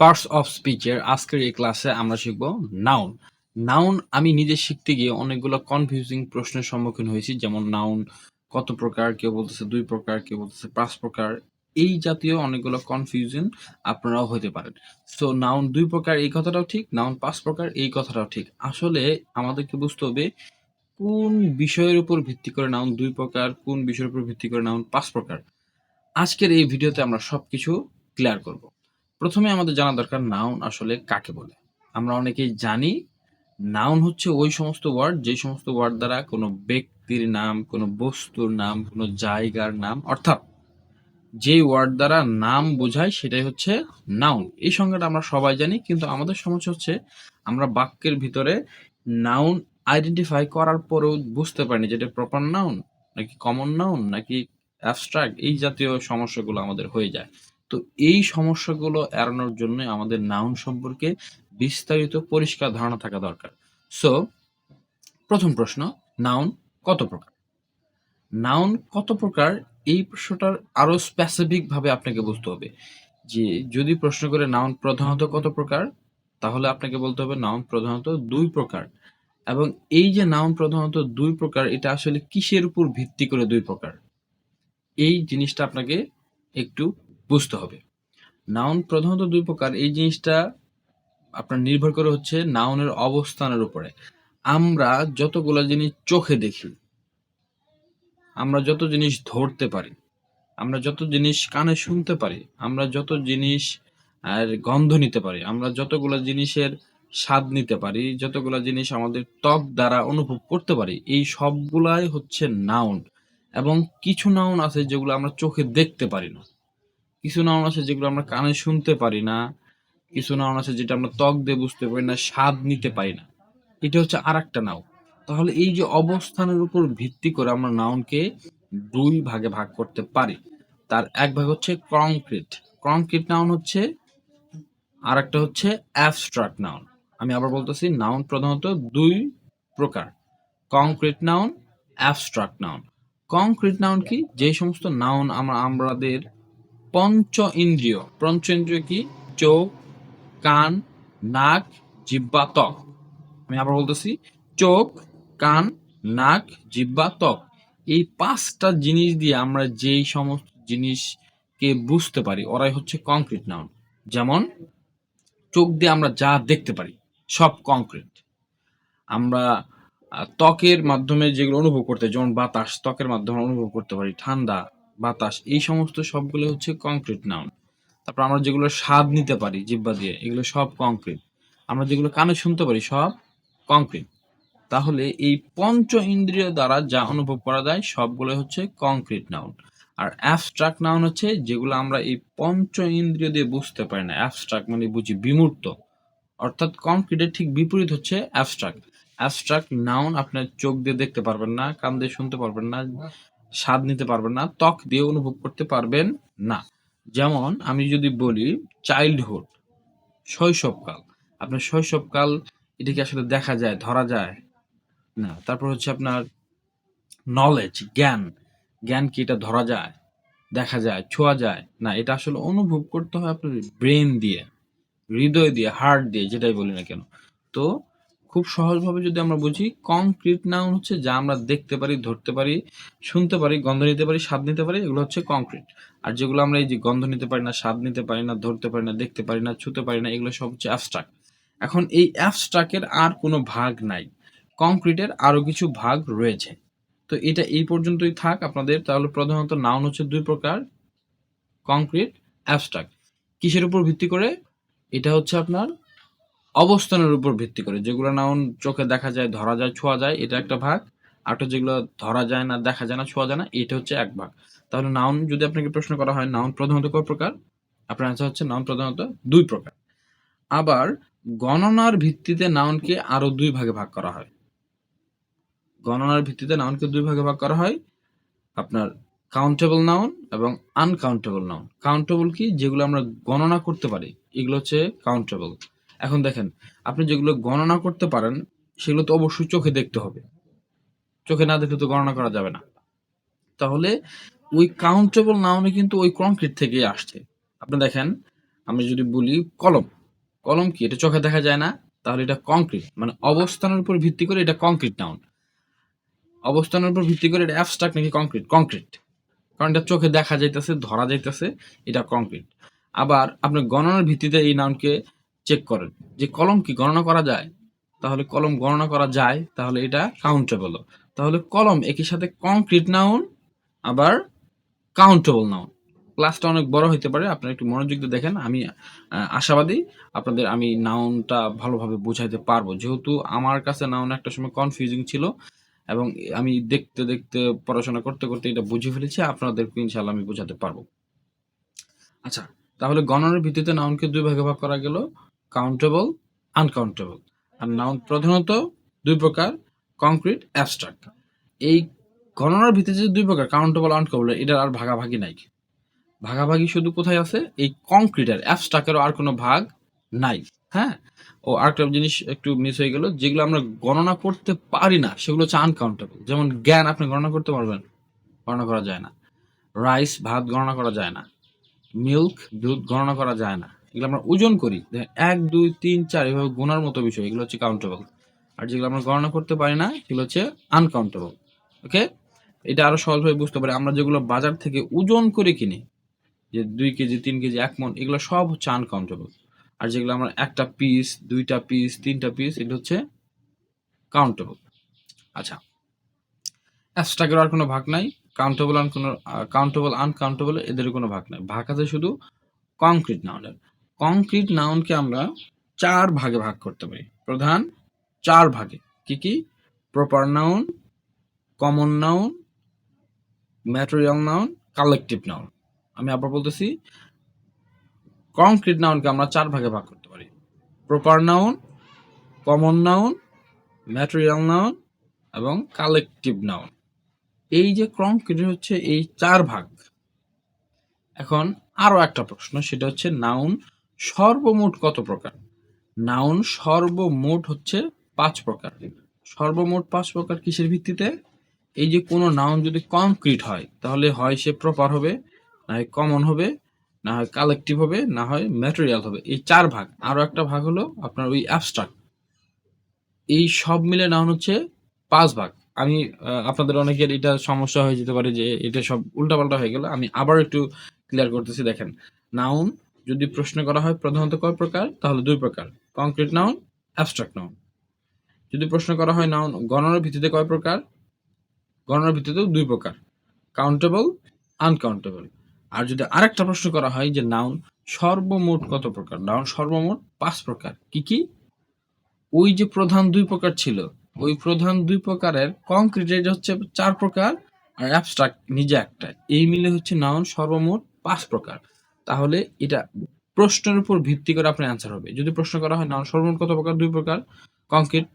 Parts of স্পিচের আজকের এই ক্লাসে আমরা শিখব নাউন নাউন আমি নিজে শিখতে গিয়ে অনেকগুলো কনফিউজিং প্রশ্নের সম্মুখীন হয়েছি, যেমন নাউন কত প্রকার, কেউ বলতেছে দুই প্রকার, কেউ বলতেছে পাঁচ প্রকার। এই জাতীয় অনেকগুলো কনফিউশন আপনারাও হতে পারেন। সো নাউন দুই প্রকার, এই কথাটাও ঠিক নাউন পাঁচ প্রকার, এই কথাটাও ঠিক। আসলে আমাদেরকে বুঝতে হবে কোন বিষয়ের উপর ভিত্তি করে নাউন দুই প্রকার, কোন বিষয়ের উপর ভিত্তি করে নাউন পাঁচ প্রকার। আজকের এই ভিডিওতে আমরা সবকিছু ক্লিয়ার করব। প্রথমে আমাদের জানা দরকার নাউন আসলে কাকে বলে? আমরা অনেকেই জানি নাউন হচ্ছে ওই সমস্ত ওয়ার্ড যে সমস্ত ওয়ার্ড দ্বারা কোনো ব্যক্তির নাম, কোনো বস্তুর নাম, কোনো জায়গার নাম, অর্থাৎ যে ওয়ার্ড দ্বারা নাম বোঝায় সেটাই হচ্ছে নাউন এই সংজ্ঞাটা আমরা সবাই জানি, কিন্তু আমাদের সমস্যা হচ্ছে আমরা বাক্যের ভিতরে নাউন আইডেন্টিফাই করার পরেও বুঝতে পারিনি যেটা প্রপার নাউন নাকি কমন নাউন নাকি অ্যাবস্ট্রাক্ট এই জাতীয় সমস্যাগুলো আমাদের হয়ে যায়। তো এই সমস্যাগুলো এড়ানোর জন্য আমাদের নাউন সম্পর্কে বিস্তারিত পরিষ্কার ধারণা থাকা দরকার। সো প্রথম প্রশ্ন নাউন কত প্রকার? নাউন কত প্রকার? এই প্রশ্নটার আরও স্পেসিফিক ভাবে আপনাকে বুঝতে হবে। যে যদি প্রশ্ন করে নাউন প্রধানত কত প্রকার, তাহলে আপনাকে বলতে হবে নাউন প্রধানত দুই প্রকার। এবং এই যে নাউন প্রধানত দুই প্রকার, এটা আসলে কিসের উপর ভিত্তি করে দুই প্রকার? এই জিনিসটা আপনাকে একটু বুঝতে হবে। নাউন প্রধানত দুই প্রকার। এই জিনিসটা আপনার নির্ভর করে হচ্ছে নাউনের অবস্থানের উপরে। আমরা যতগুলো জিনিস চোখে দেখি, আমরা যত জিনিস ধরতে পারি, আমরা যত জিনিস কানে শুনতে পারি, আমরা যত জিনিস, আর গন্ধ নিতে পারি, আমরা যতগুলো জিনিসের স্বাদ নিতে পারি, যতগুলো জিনিস আমাদের ত্বক দ্বারা অনুভব করতে পারি, এই সবগুলাই হচ্ছে নাউন এবং কিছু নাউন আছে যেগুলো আমরা চোখে দেখতে পারি না। কিছু নাউন আছে যেগুলো আমরা কানে শুনতে পারি না, কিছু নাউন আছে যেটা আমরা ত্বক দিয়ে বুঝতে পারি না, স্বাদ নিতে পারি না। এটা হচ্ছে আর একটা নাউন। তাহলে এই যে অবস্থানের উপর ভিত্তি করে আমরা নাউনকে দুই ভাগে ভাগ করতে পারি। তার এক ভাগ হচ্ছে কংক্রিট কংক্রিট নাউন হচ্ছে আর একটা হচ্ছে অ্যাবস্ট্রাক্ট নাউন। আমি আবার বলতেছি, নাউন প্রধানত দুই প্রকার। Concrete noun abstract noun. Concrete noun কি? যে সমস্ত নাউন আমরা আমাদের পঞ্চ ইন্দ্রিয় পঞ্চ ইন্দ্রিয় কি? চোখ, কান, নাক জিব্বা ত্বক। আমি আবার বলতেছি, চোখ, কান, নাক জিব্বা ত্বক। এই পাঁচটা জিনিস দিয়ে আমরা যেই সমস্ত জিনিসকে বুঝতে পারি, ওরাই হচ্ছে কংক্রিট নাউন যেমন, চোখ দিয়ে আমরা যা দেখতে পারি, সব কংক্রিট আমরা ত্বকের মাধ্যমে যেগুলো অনুভব করতে, যেমন বাতাস, ত্বকের মাধ্যমে অনুভব করতে পারি, ঠান্ডা বাতাস, এই সমস্ত সবগুলো হচ্ছে কংক্রিট নাউন তারপর আমরা যেগুলো স্বাদ নিতে পারি জিব্বা দিয়ে, এগুলো সব কংক্রিট আমরা যেগুলো কানে শুনতে পারি, সব কংক্রিট তাহলে এই পঞ্চ ইন্দ্রিয় দ্বারা যা অনুভব করা যায় সবগুলো হচ্ছে কংক্রিট নাউন আর অ্যাবস্ট্রাক্ট নাউন হচ্ছে যেগুলো আমরা এই পঞ্চ ইন্দ্রিয় দিয়ে বুঝতে পারি না। অ্যাবস্ট্রাক্ট মানে বুঝি বিমূর্ত। অর্থাৎ কংক্রিটের ঠিক বিপরীত হচ্ছে অ্যাবস্ট্রাক্ট অ্যাবস্ট্রাক্ট নাউন আপনার চোখ দিয়ে দেখতে পারবেন না, কান দিয়ে শুনতে পারবেন না। স্বাদ নিতে পারবেন না, ত্বক দিয়ে অনুভব করতে পারবেন না। যেমন আমি যদি বলি চাইল্ডহুড শৈশবকাল। আপনার শৈশবকাল, এটা কি আসলে দেখা যায়, ধরা যায়? না। তারপর হচ্ছে আপনার নলেজ জ্ঞান। জ্ঞান কি এটা ধরা যায়, দেখা যায়, ছোঁয়া যায়? না, এটা আসলে অনুভব করতে হয় আপনার ব্রেন দিয়ে, হৃদয় দিয়ে হার্ট দিয়ে, যেটাই বলি না কেন। তো খুব সহজভাবে যদি আমরা বুঝি কংক্রিট নাউন হচ্ছে যা আমরা দেখতে পারি, ধরতে পারি, শুনতে পারি, গন্ধ নিতে পারি, স্বাদ নিতে পারি, এগুলো হচ্ছে কংক্রিট আর যেগুলো আমরা এই যে গন্ধ নিতে পারি না, স্বাদ নিতে পারি না, ধরতে পারি না, দেখতে পারি না, ছুতে পারি না, এগুলো সব হচ্ছে অ্যাবস্ট্রাক্ট এখন এই অ্যাবস্ট্রাক্টের আর কোনো ভাগ নাই। কংক্রিটের আরও কিছু ভাগ রয়েছে। তো এটা এই পর্যন্তই থাক আপনাদের। তাহলে প্রধানত নাউন হচ্ছে দুই প্রকার কংক্রিট অ্যাবস্ট্রাক্ট কিসের উপর ভিত্তি করে? এটা হচ্ছে আপনার অবস্থানের উপর ভিত্তি করে। যেগুলো নাউন চোখে দেখা যায়, ধরা যায়, ছোঁয়া যায়, এটা একটা ভাগ। আর একটা যেগুলো ধরা যায় না, দেখা যায় না, ছোঁয়া যায় না, এটা হচ্ছে এক ভাগ। তাহলে নাউন যদি আপনাকে প্রশ্ন করা হয় নাউন প্রধানত কয় প্রকার? আপনার অ্যান্সার হচ্ছে নাউন প্রধানত দুই প্রকার। আবার গণনার ভিত্তিতে নাউনকে আরও দুই ভাগে ভাগ করা হয়। গণনার ভিত্তিতে নাউনকে দুই ভাগে ভাগ করা হয়। আপনার কাউন্টেবল নাউন এবং আনকাউন্টেবল নাউন কাউন্টেবল কি? যেগুলো আমরা গণনা করতে পারি। এগুলো হচ্ছে কাউন্টেবল এখন দেখেন, আপনি যেগুলো গণনা করতে পারেন, সেগুলো তো অবশ্যই চোখে দেখতে হবে। চোখে না দেখলে তো গণনা করা যাবে না। তাহলে ওই কাউন্টেবল নাউনে কিন্তু ওই কংক্রিট থেকেই আসছে। আপনি দেখেন, আমি যদি বলি কলম। কলম কি? এটা চোখে দেখা যায় না। তাহলে এটা কংক্রিট মানে অবস্থানের উপর ভিত্তি করে এটা কংক্রিট নাউন অবস্থানের উপর ভিত্তি করে এটা অ্যাবস্ট্রাক্ট নাকি কংক্রিট কংক্রিট কারণ এটা চোখে দেখা যাইতেছে, ধরা যাইতেছে, এটা কংক্রিট আবার আপনি গণনার ভিত্তিতে এই নাউনকে চেক করেন। যে কলম কি গণনা করা যায়? তাহলে কলম গণনা করা যায়, তাহলে এটা কাউন্টেবল তাহলে কলম একই সাথে কংক্রিট নাউন আবার কাউন্টেবল নাউন ক্লাসটা অনেক বড় হতে পারে, আপনারা একটু মনোযোগ দিয়ে দেখেন। আমি আশাবাদী আপনাদের আমি নাউনটা ভালোভাবে বোঝাইতে পারব। যেহেতু আমার কাছে নাউন একটা সময় কনফিউজিং ছিল, এবং আমি দেখতে দেখতে, পড়াশোনা করতে করতে এটা বুঝে ফেলেছি আপনাদেরকে ইনশাল্লাহ আমি বোঝাতে পারব। আচ্ছা তাহলে গণনার ভিত্তিতে নাউনকে দুই ভাগে ভাগ করা গেল। কাউন্টেবল আনকাউন্টেবল আর নাউন প্রধানত দুই প্রকার কংক্রিট অ্যাবস্ট্রাক্ট এই গণনার ভিত্তিতে যে দুই প্রকার কাউন্টেবল আনকাউন্টেবল এটার আর ভাগাভাগি নাই। ভাগাভাগি শুধু কোথায় আছে? এই কংক্রিটের অ্যাবস্ট্রাকেরও আর কোনো ভাগ নাই। হ্যাঁ? ও আরেকটা জিনিস একটু মিস হয়ে গেল, যেগুলো আমরা গণনা করতে পারি না, সেগুলো হচ্ছে আনকাউন্টেবল যেমন জ্ঞান, আপনি গণনা করতে পারবেন, গণনা করা যায় না। রাইস ভাত গণনা করা যায় না। মিল্ক দুধ গণনা করা যায় না। এগুলো আমরা ওজন করি। এক, দুই, তিন, চার, এভাবে গোনার মতো বিষয়। এগুলো হচ্ছে কাউন্টেবল আর যেগুলো আমরা গণনা করতে পারি না, সেগুলো হচ্ছে আনকাউন্টেবল ওকে এটা আরও সহজভাবে বুঝতে পারি, আমরা যেগুলো বাজার থেকে ওজন করে কিনি, যে দুই কেজি, তিন কেজি, এক মন, এগুলো সব হচ্ছে আনকাউন্টেবল আর যেগুলো আমরা একটা পিস দুইটা পিস তিনটা পিস এগুলো হচ্ছে কাউন্টেবল আচ্ছা অ্যাবস্ট্রাকের আর কোনো ভাগ নাই। কাউন্টেবল আন কোনো কাউন্টেবল আনকাউন্টেবল এদের কোনো ভাগ নাই। ভাগ আছে শুধু কংক্রিট নাউনের কংক্রিট নাউনকে আমরা চার ভাগে ভাগ করতে পারি। প্রধান, চার ভাগে। কি কি? Proper noun common noun material noun collective noun আমি আবার বলতেছি কংক্রিট নাউনকে আমরা চার ভাগে ভাগ করতে পারি। Proper noun common noun material noun এবং কালেকটিভ নাউন এই যে কংক্রিট হচ্ছে এই চার ভাগ। এখন আরও একটা প্রশ্ন, সেটা হচ্ছে নাউন সর্বমোট কত প্রকার? নাউন সর্বমোট হচ্ছে পাঁচ প্রকার। সর্বমোট পাঁচ প্রকার কিসের ভিত্তিতে? এই যে কোনো নাউন যদি কংক্রিট হয়, তাহলে হয় সে প্রপার হবে, না হয় কমন হবে, না হয় কালেকটিভ হবে, না হয় ম্যাটেরিয়াল হবে। এই চার ভাগ। আরও একটা ভাগ হলো আপনার ওই অ্যাবস্ট্রাক্ট এই সব মিলে নাউন হচ্ছে পাঁচ ভাগ। আমি আপনাদের অনেকের এটা সমস্যা হয়ে যেতে পারে যে এটা সব উল্টাপাল্টা হয়ে গেল। আমি আবার একটু ক্লিয়ার করতেছি, দেখেন। নাউন যদি প্রশ্ন করা হয়, প্রধানত কয় প্রকার? তাহলে দুই প্রকার। কংক্রিট নাউন অ্যাবস্ট্রাক্ট নাউন যদি প্রশ্ন করা হয় নাউন গণনার ভিত্তিতে কয় প্রকার? গণনার ভিত্তিতেও দুই প্রকার। কাউন্টেবল আনকাউন্টেবল আর যদি আরেকটা প্রশ্ন করা হয় যে নাউন সর্বমোট কত প্রকার? নাউন সর্বমোট পাঁচ প্রকার। কি কি? ওই যে প্রধান দুই প্রকার ছিল, ওই প্রধান দুই প্রকারের কংক্রিটের হচ্ছে চার প্রকার আর অ্যাবস্ট্রাক্ট নিজে একটা। এই মিলে হচ্ছে নাউন সর্বমোট পাঁচ প্রকার। তাহলে এটা প্রশ্নের উপর ভিত্তি করে আপনার অ্যান্সার হবে। যদি প্রশ্ন করা হয় নাউন সর্বমোট কত প্রকার? দুই প্রকার। কংক্রিট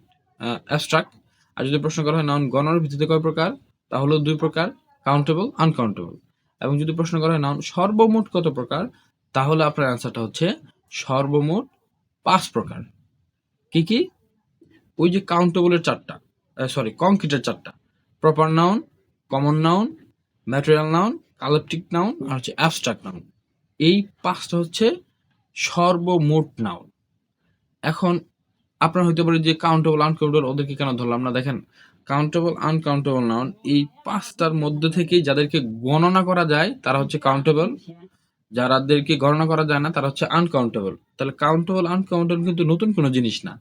অ্যাবস্ট্রাক্ট আর যদি প্রশ্ন করা হয় নাউন গণনার ভিত্তিতে কয় প্রকার? তাহলে দুই প্রকার কাউন্টেবল আনকাউন্টেবল এবং যদি প্রশ্ন করা হয় নাউন সর্বমোট কত প্রকার? তাহলে আপনার অ্যান্সারটা হচ্ছে সর্বমোট পাঁচ প্রকার। কি কি? ওই যে কাউন্টেবলের চারটা সরি কংক্রিটের চারটা। Proper noun common noun material noun collective noun আর হচ্ছে অ্যাবস্ট্রাক্ট নাউন এই পাঁচটা হচ্ছে সর্বমোট নাউন এখন আপনার হইতে পারে যে কাউন্টেবল আনকাউন্টেবল ওদেরকে কেন ধরলাম না? দেখেন কাউন্টেবল আনকাউন্টেবল নাউন এই পাঁচটার মধ্যে থেকেই যাদেরকে গণনা করা যায়, তারা হচ্ছে কাউন্টেবল যারাদেরকে গণনা করা যায় না, তারা হচ্ছে আনকাউন্টেবল তাহলে কাউন্টেবল আনকাউন্টেবল কিন্তু নতুন কোনো জিনিস না।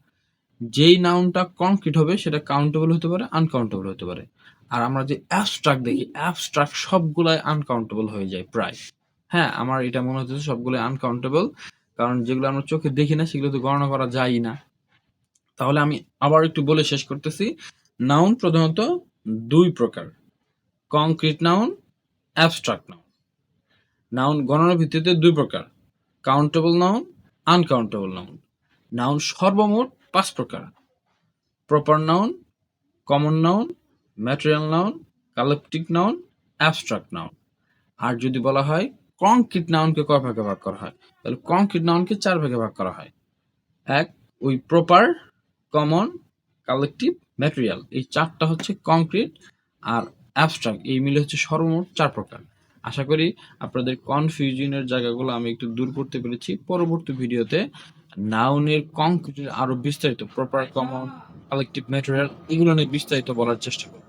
যেই নাউনটা কংক্রিট হবে, সেটা কাউন্টেবল হতে পারে আনকাউন্টেবল হতে পারে। আর আমরা যে অ্যাবস্ট্রাক্ট দেখি অ্যাবস্ট্রাক্ট সবগুলাই আনকাউন্টেবল হয়ে যায় প্রায়। হ্যাঁ আমার এটা মনে হচ্ছে সবগুলো আনকাউন্টেবল কারণ যেগুলো আমরা চোখে দেখি না, সেগুলো তো গণনা করা যায় না। তাহলে আমি আবার একটু বলে শেষ করতেছি। নাউন প্রধানত দুই প্রকার concrete noun abstract noun noun গণনার ভিত্তিতে দুই প্রকার countable noun uncountable noun noun সর্বমোট পাঁচ প্রকার proper noun common noun material noun collective noun abstract noun আর যদি বলা হয় কংক্রিট নাউনকে কয় ভাগে ভাগ করা হয়? তাহলে কংক্রিট নাউনকে চার ভাগে ভাগ করা হয়। এক, ওই প্রপার কমন কালেকটিভ ম্যাটেরিয়াল এই চারটা হচ্ছে কংক্রিট আর অ্যাবস্ট্রাক্ট এই মিলে হচ্ছে সর্বমোট চার প্রকার। আশা করি আপনাদের কনফিউশনের জায়গাগুলো আমি একটু দূর করতে পেরেছি। পরবর্তী ভিডিওতে নাউনের কংক্রিটের আরও বিস্তারিত প্রপার কমন কালেকটিভ ম্যাটেরিয়াল এগুলো নিয়ে বিস্তারিত বলার চেষ্টা করব।